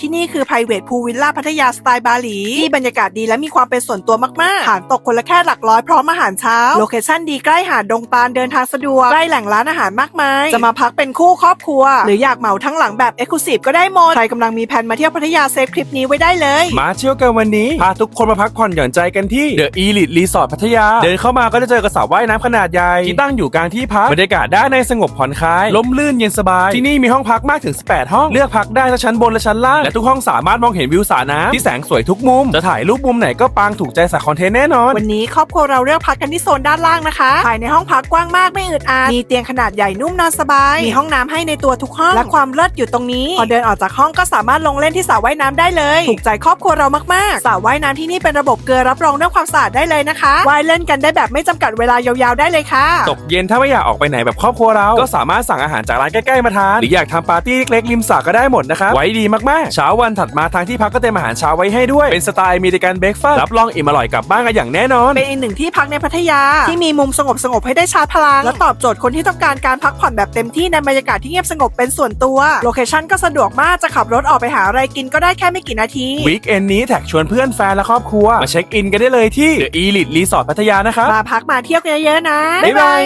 ที่นี่คือ private pool villa พัทยาสไตล์บาหลี ที่บรรยากาศดีและมีความเป็นส่วนตัวมากๆหารตกคนละแค่หลักร้อยพร้อมอาหารเช้า โลเคชั่นดีใกล้หาดดงตาลเดินทางสะดวก ใกล้แหล่งร้านอาหารมากมาย จะมาพักเป็นคู่ครอบครัว หรืออยากเหมาทั้งหลังแบบ Exclusive ก็ได้หมด ใครกำลังมีแผนมาเที่ยวพัทยาเซฟคลิปนี้ไว้ได้เลย มาเที่ยวกันวันนี้ พาทุกคนมาพักผ่อนหย่อนใจกันที่เดอะอีลิทรีสอร์ทพัทยา เดินเข้ามาก็จะเจอกับสระว่ายน้ำขนาดใหญ่ที่ตั้งอยู่กลางที่พักบรรยากาศด้านในสงบผ่อนคลายลมลื่นเย็นสบายที่นี่มีห้องพักมากถึง 18 ห้องเลือกพักได้ทั้งชั้นบนและชั้นล่างและทุกห้องสามารถมองเห็นวิวสระน้ำที่แสงสวยทุกมุม จะถ่ายรูปมุมไหนก็ปังถูกใจสายคอนเทนต์แน่นอน วันนี้ครอบครัวเราเลือกพักกันที่โซนด้านล่างนะคะ ภายในห้องพักกว้างมากไม่อึดอัด มีเตียงขนาดใหญ่นุ่มนอนสบาย มีห้องน้ำให้ในตัวทุกห้อง และความเลิศอยู่ตรงนี้ พอเดินออกจากห้องก็สามารถลงเล่นที่สระว่ายน้ำได้เลย ถูกใจครอบครัวเรามากๆ สระว่ายน้ำที่นี่เป็นระบบเกลือรับรองเรื่องความสะอาดได้เลยนะคะ ว่ายเล่นกันได้แบบไม่จำกัดเวลายาวๆได้เลยค่ะ ตกเย็นถ้าไม่อยากออกไปไหนแบบครอบครัวเรา ก็สามารถสั่งอาหารจากร้านใกล้ๆมาทาน หรืออยากทำปาร์ตี้เล็กๆริมสระก็ได้หมดนะครับ ไว้ดีมากๆเช้าวันถัดมาทางที่พักก็เตรียมอาหารเช้าไว้ให้ด้วย เป็นสไตล์อเมริกันเบรกฟาสต์รับรองอิ่มอร่อยกลับบ้านกันอย่างแน่นอน เป็นอีกหนึ่งที่พักในพัทยา ที่มีมุมสงบสงบๆให้ได้ชาร์จพลัง และตอบโจทย์คนที่ต้องการการพักผ่อนแบบเต็มที่ในบรรยากาศที่เงียบสงบเป็นส่วนตัว โลเคชั่นก็สะดวกมากจะขับรถออกไปหาอะไรกินก็ได้แค่ไม่กี่นาที วีคเอนนี้แท็กชวนเพื่อนแฟนและครอบครัว มาเช็คอินกันได้เลยที่ The Elite Resort พัทยานะครับมาพักมาเที่ยวกันเยอะๆนะบ๊ายบาย